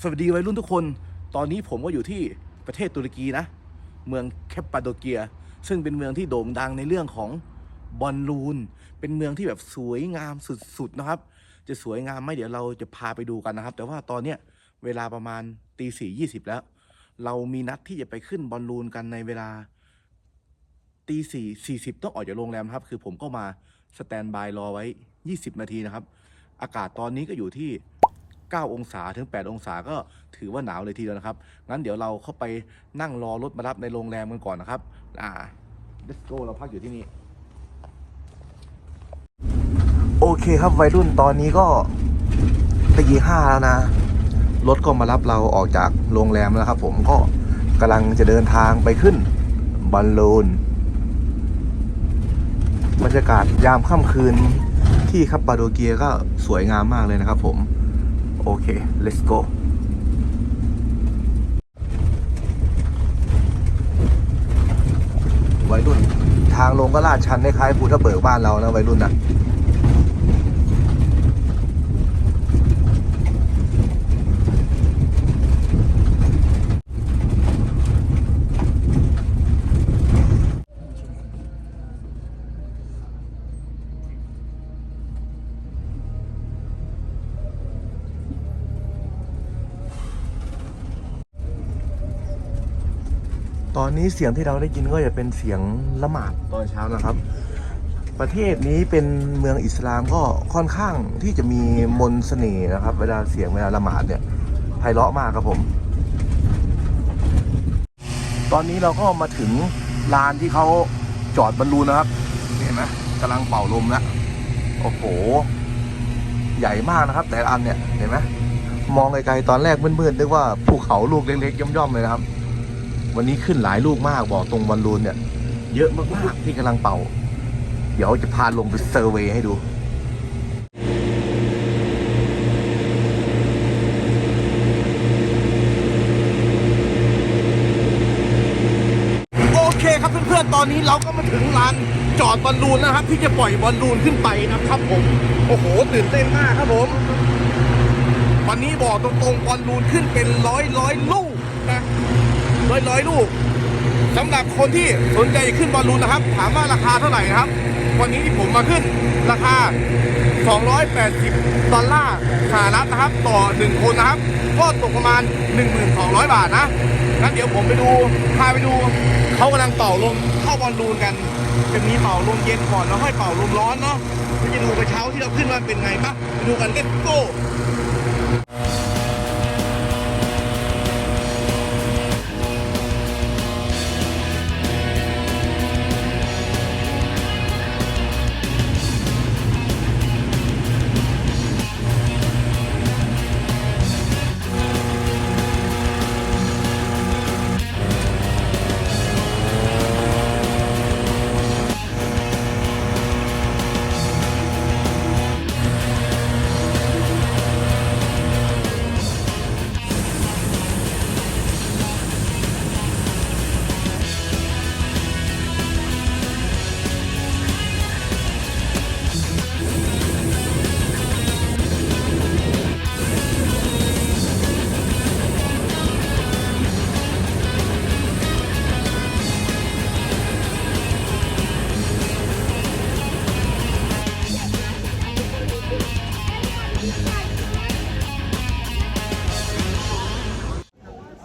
สวัสดีวัยรุ่นทุกคน ตอนนี้ผมก็อยู่ที่ประเทศตุรกีนะ เมืองแคปปาโดเกีย ซึ่งเป็นเมืองที่โด่งดังในเรื่องของบอลลูน เป็นเมืองที่แบบสวยงามสุดๆนะครับ จะสวยงามไหมเดี๋ยวเราจะพาไปดูกันนะครับ แต่ว่าตอนเนี้ยเวลาประมาณตีสี่ยี่สิบแล้ว เรามีนัดที่จะไปขึ้นบอลลูนกันในเวลาตีสี่สี่สิบต้องออกจากโรงแรมครับ คือผมก็มาสแตนบายรอไว้20นาทีนะครับ อากาศตอนนี้ก็อยู่ที่ 9 องศาถึง 8 องศาก็ถือว่าหนาวเลยทีเดียวนะครับ งั้นเดี๋ยวเราเข้าไปนั่งรอรถมารับในโรงแรมกันก่อนนะครับ อ่า let's go เราพักอยู่ที่นี่ โอเคครับวัยรุ่นตอนนี้ก็ตีห้าแล้วนะ รถก็มารับเราออกจากโรงแรมแล้วครับ ผมก็กำลังจะเดินทางไปขึ้นบอลลูนบรรยากาศยามค่ำคืนที่คัปปาโดเกียก็สวยงามมากเลยนะครับผม โอเค let's go วัยรุ่น ทางลงก็ลาดชันคล้ายๆภูทะเบิกบ้านเรานะวัยรุ่นนะ นี้เสียงที่เราได้ยินก็จะเป็นเสียงละหมาดตอนเช้านะครับ ประเทศนี้เป็นเมืองอิสลามก็ค่อนข้างที่จะมีมนต์เสน่ห์นะครับ เวลาเสียงเวลาละหมาดเนี่ยไพเราะมากครับผม ตอนนี้เราก็มาถึงลานที่เขาจอดบอลลูนนะครับ เห็นไหมกำลังเป่าลมแล้วโอ้โห ใหญ่มากนะครับ แต่อันเนี่ยเห็นไหมมองไกลๆตอนแรกมืดๆนึกว่าภูเขาลูกเล็กๆย่อมๆเลยนะครับ วันนี้ขึ้นหลายลูกมากบอกตรงบอลลูนเนี่ย เยอะมากๆที่กำลังเป่า เดี๋ยวจะพาลงไปเซอร์เวย์ให้ดูโอเคครับเพื่อนๆ ตอนนี้เราก็มาถึงลานจอดบอลลูนนะครับ ที่จะปล่อยบอลลูนขึ้นไปนะครับผม โอ้โห ตื่นเต้นมากครับผม วันนี้บอกตรงๆบอลลูนขึ้นเป็นร้อยร้อยลูกนะ ร้อยร้อยลูกสำหรับคนที่สนใจขึ้นบอลลูนนะครับ ถามว่าราคาเท่าไหร่นะครับ วันนี้ที่ผมมาขึ้นราคา 280 ดอลลาร์สหรัฐนะครับ ต่อ 1 คนนะครับ ก็ตกประมาณ 1,200 บาทนะงั้นเดี๋ยวผมไปดูพาไปดูเขากำลังเป่าลมเข้าบอลลูนกันจะมีเป่าลมเย็นก่อนแล้วค่อยเป่าลมร้อนเนาะเพื่อจะดูกระเช้าที่เราขึ้นว่าเป็นไงปะไปดูกัน let's go ต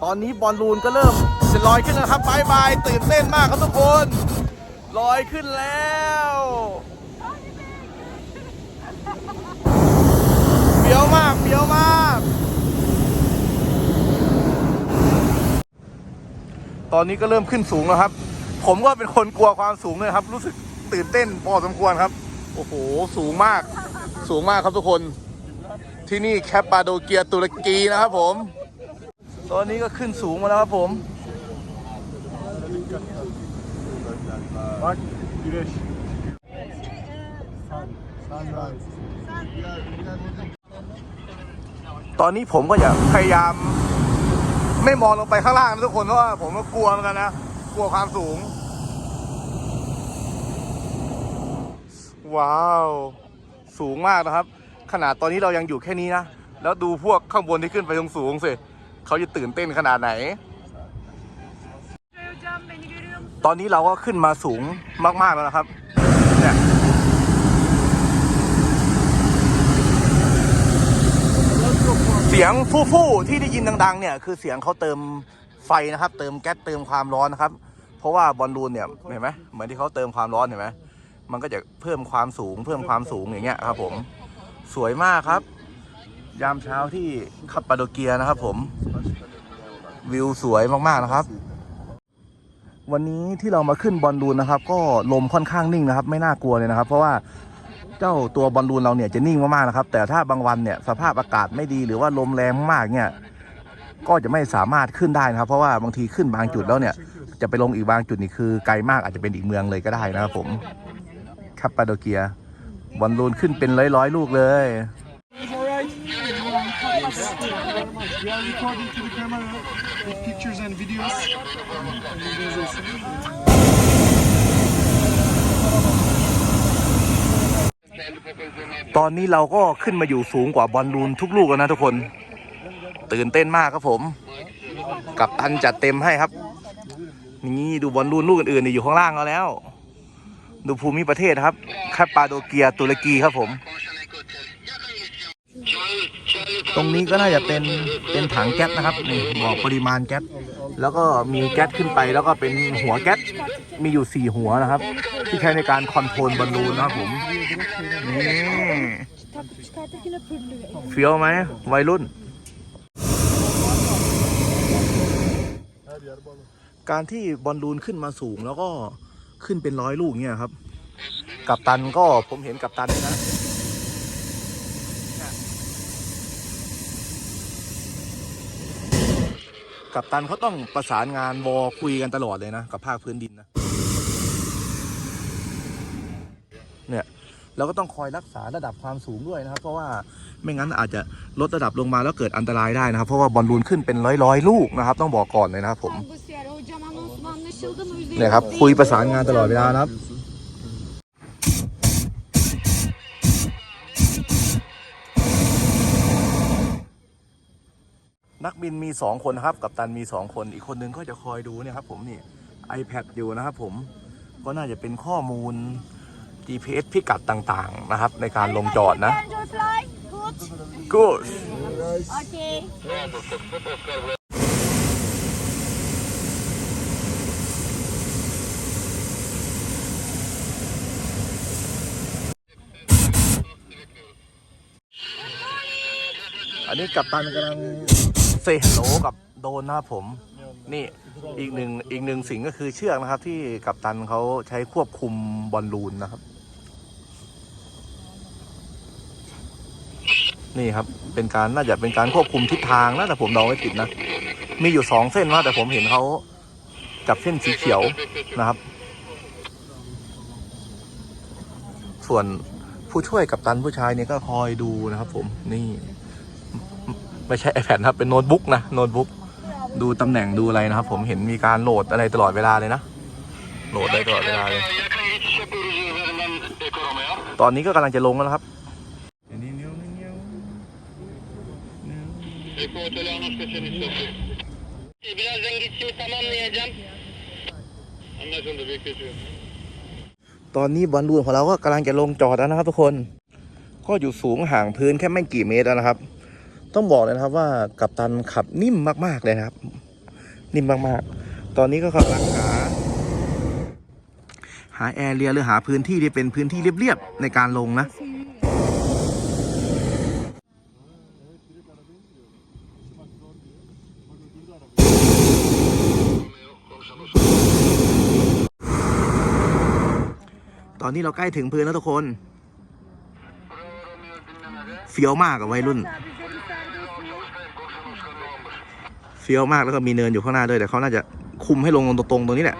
ตอนนี้บอลลูนก็เริ่มจะลอยขึ้นแล้วครับบายบายตื่นเต้นมากครับทุกคนลอยขึ้นแล้วเบี้ยวมากเบี้ยวมาก ตอนนี้ก็เริ่มขึ้นสูงแล้วครับ ผมก็เป็นคนกลัวความสูงเลยครับ รู้สึกตื่นเต้นพอสมควรครับ โอ้โห สูงมาก สูงมากครับทุกคน ที่นี่แคปปาโดเกียตุรกีนะครับผม ตอนนี้ก็ขึ้นสูงมาแล้วครับผม Bak güneş. Sunrise. ตอนนี้ผมก็จะพยายาม ไม่มองลงไปข้างล่างนะทุกคนเพราะว่าผมก็กลัวเหมือนกันนะ กลัวความสูง ว้าว สูงมากนะครับ ขนาดตอนนี้เรายังอยู่แค่นี้นะ แล้วดูพวกข้างบนที่ขึ้นไปสูงๆสิ เขาจะตื่นเต้นขนาดไหน ตอนนี้เราก็ขึ้นมาสูงมากๆแล้วนะครับเนี่ยเสียงฟู่ๆที่ได้ยินดัง ๆ เนี่ยคือเสียงเขาเติมไฟนะครับ เติมแก๊สเติมความร้อนนะครับ เพราะว่าบอลลูนเนี่ยเห็นไหมเหมือนที่เขาเติมความร้อนเห็นไหมมันก็จะเพิ่มความสูงเพิ่มความสูงอย่างเงี้ยครับ ผม สวยมากครับ ยามเช้าที่คัปปาโดเกียนะครับผม วิวสวยมากๆนะครับ วันนี้ที่เรามาขึ้นบอลลูนนะครับ ก็ลมค่อนข้างนิ่งนะครับ ไม่น่ากลัวเลยนะครับ เพราะว่าเจ้าตัวบอลลูนเราเนี่ยจะนิ่งมากๆนะครับ แต่ถ้าบางวันเนี่ยสภาพอากาศไม่ดีหรือว่าลมแรงมากเนี่ยก็จะไม่สามารถขึ้นได้นะครับ เพราะว่าบางทีขึ้นบางจุดแล้วเนี่ย จะไปลงอีกบางจุดนี่คือไกลมากอาจจะเป็นอีกเมืองเลยก็ได้นะครับผมคัปปาโดเกียบอลลูนขึ้นเป็นร้อยๆลูกเลย We are recording to the camera with pictures and videos. Bilginiz olsun. ตอนนี้เราก็ขึ้นมาอยู่สูงกว่าบอลลูนทุกลูกแล้วนะทุกคน ตื่นเต้นมากครับผม กับตันจัดเต็มให้ครับ นี่ดูบอลลูนลูกอื่นๆนี่อยู่ข้างล่างเราแล้ว ดูภูมิประเทศครับคาปาโดเกียตุรกีครับผม ตรงนี้ก็น่าจะเป็นเป็นถังแก๊สนะครับนี่บอกปริมาณแก๊สแล้วก็มีแก๊สขึ้นไปแล้วก็เป็นหัวแก๊สมีอยู่สี่หัวนะครับ ที่ใช้ในการคอนโทรลบอลลูนนะครับผมนี่เฟี้ยวไหมวัยรุ่น การที่บอลลูนขึ้นมาสูงแล้วก็ขึ้นเป็นร้อยลูกเนี่ยครับ กับตันก็ผมเห็นกับตันนะ กับตันเขาต้องประสานงานวอคุยกันตลอดเลยนะ กับภาคพื้นดินนะ เนี่ยเราก็ต้องคอยรักษาระดับความสูงด้วยนะครับ เพราะว่าไม่งั้นอาจจะลดระดับลงมาแล้วเกิดอันตรายได้นะครับ เพราะว่าบอลลูนขึ้นเป็นร้อยร้อยๆลูกนะครับ ต้องบอกก่อนเลยนะครับผม Bu siyer hocam anonsum anlaşıldı mı? Üzerinde เนี่ยครับคุยประสานงานตลอดเวลานะครับ นักบินมีสองคนนะครับ กับตันมีสองคน อีกคนนึงก็จะคอยดูเนี่ยครับผมนี่ iPad อยู่นะครับผม ก็น่าจะเป็นข้อมูล GPS พิกัดต่างๆนะครับ ในการลงจอดนะ Enjoy fly. Good. Good Okay. อันนี้กัปตันกำลัง เซฮัลโหลกับโดนนะครับผม นี่อีกหนึ่งอีกหนึ่งสิ่งก็คือเชือกนะครับ ที่กัปตันเขาใช้ควบคุมบอลลูนนะครับ นี่ครับ เป็นการน่าจะเป็นการควบคุมทิศทางนะแต่ผมเดาไม่ผิดนะ มีอยู่สองเส้นว่าแต่ผมเห็นเขาจับเส้นสีเขียวนะครับ ส่วนผู้ช่วยกัปตันผู้ชายเนี่ยก็คอยดูนะครับ ผมนี่ ไม่ใช่ iPad นะครับ เป็นโน้ตบุ๊กนะ โน้ตบุ๊ก ดูตำแหน่งดูอะไรนะครับ ผมเห็นมีการโหลดอะไรตลอดเวลาเลยนะ โหลดได้ตลอดเวลาเลย ตอนนี้ก็กำลังจะลงแล้วนะครับ Eko Otel Anons Peşenistesi. Birazdan geçişimi tamamlayacağım. Anlaşıldı bekletiyorum. ตอนนี้บอลลูนของเราก็กำลังจะลงจอดแล้วนะครับทุกคน ก็อยู่สูงห่างพื้นแค่ไม่กี่เมตรแล้วนะครับ ต้องบอกเลยนะครับว่ากัปตันขับนิ่มมากๆเลยนะครับ นิ่มมากๆ ตอนนี้ก็กำลังหา หาแอร์เรียหรือหาพื้นที่ที่เป็นพื้นที่เรียบๆในการลงนะตอนนี้เราใกล้ถึงพื้นแล้วทุกคน เฟี้ยวมากกับวัยรุ่น เฟี้ยวมากแล้วก็มีเนินอยู่ข้างหน้าด้วยแต่เขาน่าจะคุมให้ลงตรงๆตรงนี้แหละ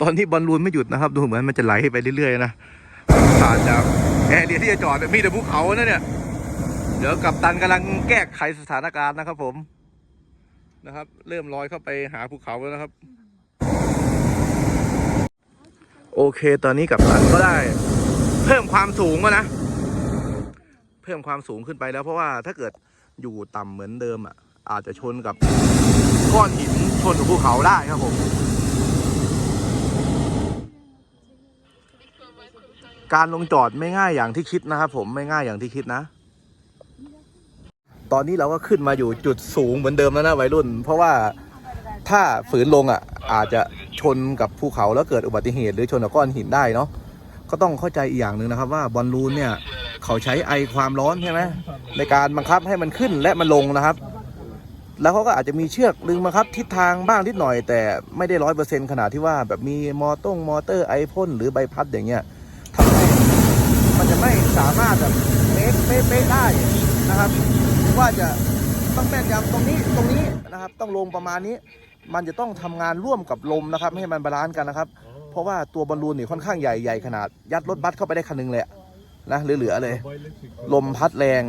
ตอนนี้บอลลูนไม่หยุดนะครับ ดูเหมือนมันจะไหลไปเรื่อยๆนะผ่านจากแอร์เรียที่จะจอดเนี่ยมีแต่ภูเขานะเนี่ย เดี๋ยวกับตันกำลังแก้ไขสถานการณ์นะครับ ผมนะครับ เริ่มลอยเข้าไปหาภูเขาแล้วนะครับ โอเค ตอนนี้กับตันก็ได้ เพิ่มความสูงแล้วนะ พิ่มความสูงขึ้นไปแล้วเพราะว่าถ้าเกิดอยู่ต่ำเหมือนเดิมอะอาจจะชนกับก้อนหินชนกับภูเขาได้ครับผมการลงจอดไม่ง่ายอย่างที่คิดนะครับผมไม่ง่ายอย่างที่คิดนะ ตอนนี้เราก็ขึ้นมาอยู่จุดสูงเหมือนเดิมแล้วนะวัยรุ่น เพราะว่าถ้าฝืนลงอะอาจจะชนกับภูเขาแล้วเกิดอุบัติเหตุ หรือชนกับก้อนหินได้เนาะก็ต้องเข้าใจอีกอย่างหนึ่งนะครับว่าบอลลูนเนี่ย เขาใช้ไอความร้อนใช่ไหมในการบังคับให้มันขึ้นและมันลงนะครับ แล้วเขาก็อาจจะมีเชือกดึงบังคับทิศทางบ้างนิดหน่อย แต่ไม่ได้ร้อยเปอร์เซ็นต์ขนาดที่ว่าแบบมีมอต้งมอเตอร์ไอพ่นหรือใบพัดอย่างเงี้ยทำให้มันจะไม่สามารถแบบเป๊ะเป๊ะได้นะครับว่าจะต้องแม่นยำตรงนี้ตรงนี้นะครับ ต้องลงประมาณนี้ มันจะต้องทำงานร่วมกับลมนะครับ ให้มันบาลานซ์กันนะครับ เพราะว่าตัวบอลลูนนี่ค่อนข้างใหญ่ใหญ่ขนาดยัดรถบัสเข้าไปได้คันหนึงเลยอะ นะเหลือๆเลย ลมพัดแรง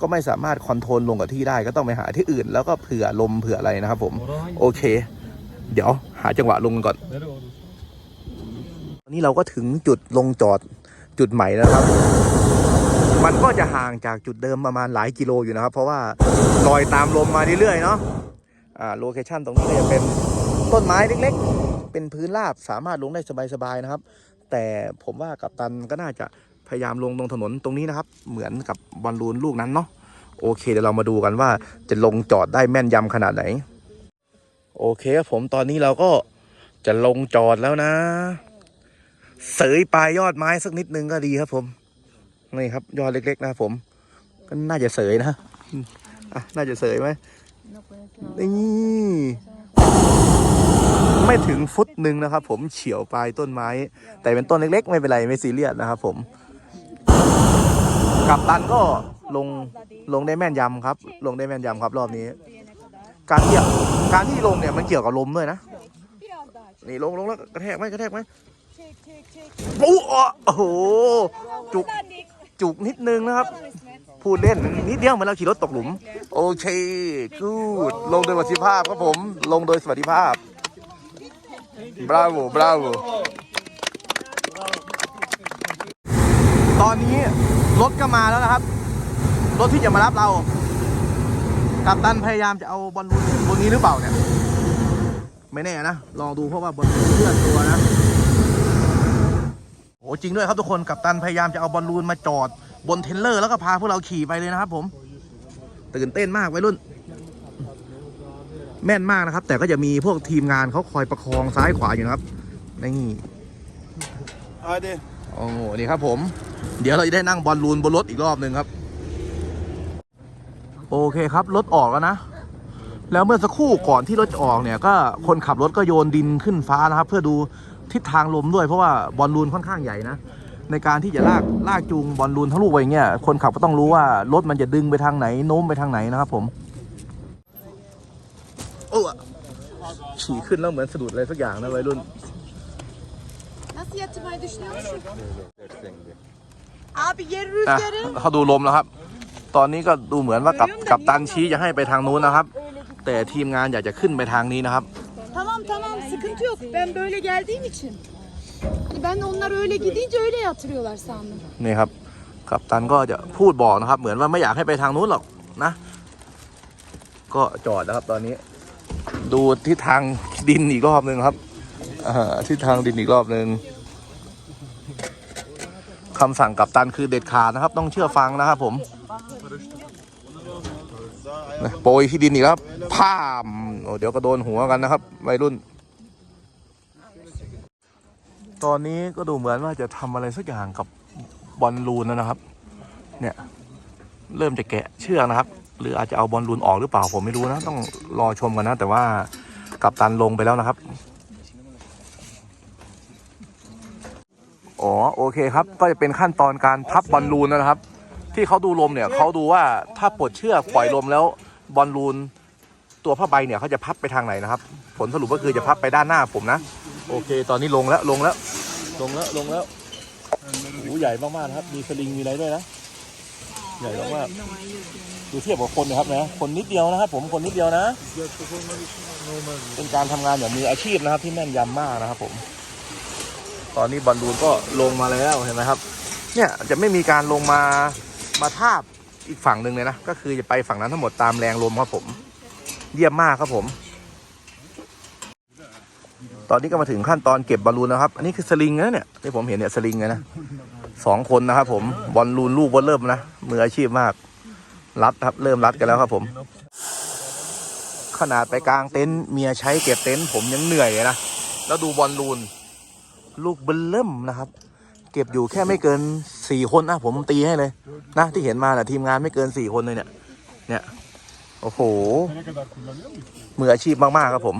ก็ไม่สามารถคอนโทรลลงกับที่ได้ก็ต้องไปหาที่อื่น แล้วก็เผื่อลมเผื่ออะไรนะครับผม โอเค เดี๋ยวหาจังหวะลงกันก่อน ตอนนี้เราก็ถึงจุดลงจอดจุดใหม่แล้วนะครับ มันก็จะห่างจากจุดเดิมประมาณหลายกิโลอยู่นะครับ เพราะว่าลอยตามลมมาเรื่อยๆเนาะอ่าโลเคชั่นตรงนี้ก็จะเป็นต้นไม้เล็ก ๆ เป็นพื้นราบสามารถลงได้สบายๆนะครับ แต่ผมว่ากัปตันก็น่าจะ พยายามลงตรงถนนตรงนี้นะครับ เหมือนกับบอลลูนลูกนั้นเนาะโอเคเดี๋ยวเรามาดูกันว่าจะลงจอดได้แม่นยำขนาดไหน โอเคครับผมตอนนี้เราก็จะลงจอดแล้วนะ เสยปลายยอดไม้สักนิดนึงก็ดีครับ ผมนี่ครับ ยอดเล็ก ๆ นะครับผม ก็น่าจะเสยนะอะน่าจะเสยไหมนี่ไม่ถึงฟุตหนึ่งนะครับ ผมเฉียวปลายต้นไม้ แต่เป็นต้นเล็ก ๆ ไม่เป็นไรไม่ซีเรียสนะครับผม กับตันก็ลงลงได้แม่นยำครับ ลงได้แม่นยำครับรอบนี้ การที่การที่ลงเนี่ยมันเกี่ยวกับลมด้วยนะนี่ลงลงแล้วกระแทกไหมกระแทกไหมโอ้โหจุกจุกนิดนึงนะครับ พูดเล่นนิดเดียวเหมือนเราขี่รถตกหลุม โอเคกูดลงโดยสวัสดิภาพครับผม ลงโดยสวัสดิภาพบราโวบราโวตอนนี้ รถก็มาแล้วนะครับ รถที่จะมารับเรา กับตันพยายามจะเอาบอลลูนขึ้นบนนี้หรือเปล่าเนี่ย ไม่แน่นะ ลองดูเพราะว่าบอลลูนเคลื่อนตัวนะโอ้จริงด้วยครับทุกคนกับตันพยายามจะเอาบอลลูนมาจอดบนเทรลเลอร์แล้วก็พาพวกเราขี่ไปเลยนะครับ ผม ตื่นเต้นมากวัยรุ่น แม่นมากนะครับ แต่ก็จะมีพวกทีมงานเขาคอยประคองซ้ายขวาอยู่นะครับนี่ Hadi. โอ้โหนี่ครับผม เดี๋ยวเราจะได้นั่งบอลลูนบนรถอีกรอบหนึ่งครับ โอเคครับรถออกแล้วนะ แล้วเมื่อสักครู่ก่อนที่รถจะออกเนี่ยก็คนขับรถก็โยนดินขึ้นฟ้านะครับ เพื่อดูทิศทางลมด้วยเพราะว่าบอลลูนค่อนข้างใหญ่นะในการที่จะลากลากจูงบอลลูนทั้งลูกไปอย่างเงี้ยคนขับก็ต้องรู้ว่ารถมันจะดึงไปทางไหนโน้มไปทางไหนนะครับผมโอ้ฉี่ขึ้นแล้วเหมือนสะดุดอะไรสักอย่างนะวัยรุ่น Abi yer อะ rüzgarı. เขาดูลมแล้วครับ ตอนนี้ก็ดูเหมือนว่ากับกับตันชี้จะให้ไปทางนู้นนะครับ แต่ทีมงานอยากจะขึ้นไปทางนี้นะครับ Tamam tamam sıkıntı yok. Ben böyle geldiğim için. Hani ben onlar öyle gidince öyle yatırıyorlar sandım. นี่ครับ กับตันก็จะพูดบอกนะครับ เหมือนว่าไม่อยากให้ไปทางนู้นหรอกนะ ก็จอดนะครับ ตอนนี้ ดูทิศทางดินอีกรอบหนึ่งครับอ่าทิศทางดินอีกรอบหนึ่ง คำสั่งกับตันคือเด็ดขาดนะครับ ต้องเชื่อฟังนะครับผมโปรยที่ดินอีกแล้วครับพามโอ้เดี๋ยวก็โดนหัวกันนะครับวัยรุ่น ตอนนี้ก็ดูเหมือนว่าจะทำอะไรสักอย่างกับบอลลูนนะครับ เนี่ยเริ่มจะแกะเชือกนะครับ หรืออาจจะเอาบอลลูนออกหรือเปล่าผมไม่รู้นะ ต้องรอชมกันนะ แต่ว่ากับตันลงไปแล้วนะครับ อ๋อโอเคครับ ก็จะเป็นขั้นตอนการพับบอลลูนนะครับ ที่เขาดูลมเนี่ยเขาดูว่าถ้าปลดเชือกปล่อยลมแล้วบอลลูนตัวผ้าใบเนี่ยเขาจะพับไปทางไหนนะครับ ผลสรุปก็คือจะพับไปด้านหน้าผมนะ โอเค ตอนนี้ลงแล้วลงแล้วลงแล้วลงแล้วโอ้ใหญ่มากๆนะครับ มีสลิงมีอะไรด้วยนะใหญ่มากๆดูเทียบกับคนนะครับนะคนนิดเดียวนะครับ ผมคนนิดเดียวนะ เป็นการทำงานอย่างมืออาชีพนะครับ ที่แม่นยำมากนะครับผม ตอนนี้บอลลูนก็ลงมาแล้วเห็นไหมครับ เนี่ยจะไม่มีการลงมามาทาบอีกฝั่งหนึ่งเลยนะ ก็คือจะไปฝั่งนั้นทั้งหมดตามแรงลมครับผม เยี่ยมมากครับผม ตอนนี้ก็มาถึงขั้นตอนเก็บบอลลูนนะครับ อันนี้คือสลิงนะเนี่ยที่ผมเห็นเนี่ยสลิงเลยนะสองคนนะครับผมบอลลูนลูกบอลเริ่มนะมืออาชีพมาก รัดครับเริ่มรัดกันแล้วครับผม ขนาดไปกลางเต็นท์เมียใช้เก็บเต็นท์ผมยังเหนื่อยเลยนะแล้วดูบอลลูน ลูกเบลเริ่มนะครับ เก็บอยู่แค่ไม่เกินสี่คนนะผมตีให้เลย นะที่เห็นมาแหละทีมงานไม่เกินสี่คนเลยเนี่ย เนี่ย โอ้โห มืออาชีพมากๆครับผม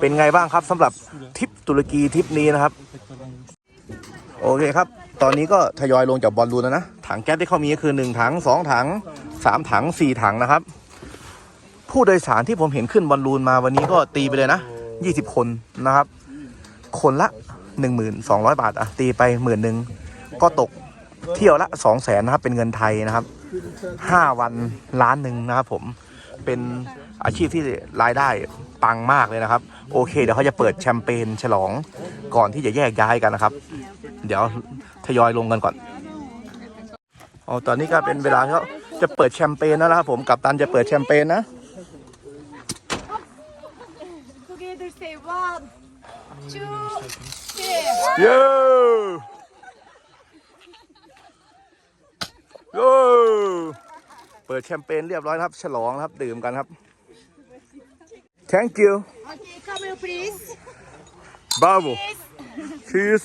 เป็นไงบ้างครับสำหรับทริปตุรกีทริปนี้นะครับ โอเคครับ ตอนนี้ก็ทยอยลงจากบอลลูนแล้วนะ ถังแก๊สที่เขามีก็คือหนึ่งถังสองถังสามถังสี่ถังนะครับ ผู้โดยสารที่ผมเห็นขึ้นบอลลูนมาวันนี้ก็ตีไปเลยนะยี่สิบคนนะครับ คนละหนึ่งหมื่นสองร้อยบาทอะตีไปหมื่นหนึ่งก็ตกเที่ยวละสองแสนนะครับ เป็นเงินไทยนะครับห้าวันล้านหนึ่งนะครับผมเป็นอาชีพที่รายได้ปังมากเลยนะครับ โอเค เดี๋ยวเขาจะเปิดแชมเปญฉลองก่อนที่จะแยกย้ายกันนะครับ เดี๋ยวทยอยลงกันก่อนอ๋อตอนนี้ก็เป็นเวลาที่เขาจะเปิดแชมเปญแล้วนะครับผมกับตันจะเปิดแชมเปญนะ two, three. เย้โย้เปิดแชมเปญเรียบร้อยครับ ฉลองครับ ดื่มกันครับ thank you Okay, come here please. bravo cheers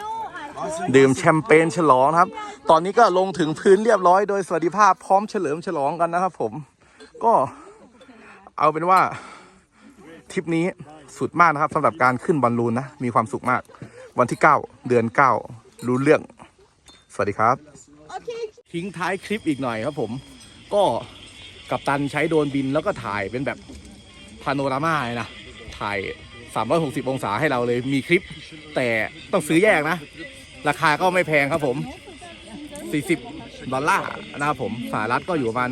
No alcohol. ดื่มแชมเปญฉลองนะครับ ตอนนี้ก็ลงถึงพื้นเรียบร้อยโดยสวัสดิภาพพร้อมเฉลิมฉลองกันนะครับผม ก็เอาเป็นว่า ทริปนี้สุดมากนะครับสำหรับการขึ้นบอลลูนนะ มีความสุขมาก วันที่ 9 เดือน 9 รู้เรื่อง สวัสดีครับ Okay. ทิ้งท้ายคลิปอีกหน่อยครับผม ก็กับตันใช้โดรนบินแล้วก็ถ่ายเป็นแบบพาโนรามาเลยนะ ถ่าย 360 องศาให้เราเลยมีคลิป แต่ต้องซื้อแยกนะ ราคาก็ไม่แพงครับผม 40 ดอลลาร์นะครับผมสหรัฐก็อยู่ประมาณ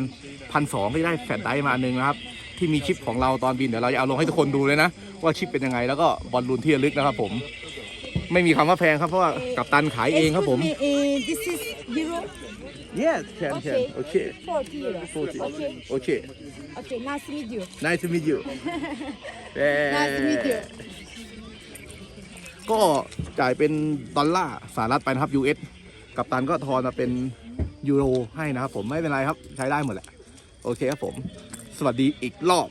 พันสองที่ได้แฟลชไดรฟ์มาอันหนึงนะครับ ที่มีคลิปของเราตอนบินเดี๋ยวเราจะเอาลงให้ทุกคนดูเลยนะ ว่าคลิปเป็นยังไงแล้วก็บอลลูนที่ระลึกนะครับผม ไม่มีคำว่าแพงครับเพราะว่ากับตันขายเองครับผม Excuse me, uh, this is euro. yes can can okay 40 euros. Forty. Okay. okay Okay, nice to meet you. nice to meet you Nice to meet you. ก็จ่ายเป็นดอลลาร์สหรัฐไปนะครับ US กับตันก็ทอนมาเป็นยูโรให้นะครับผมไม่เป็นไรครับใช้ได้หมดแหละ โอเคครับผมส วัสดีอีกรอบ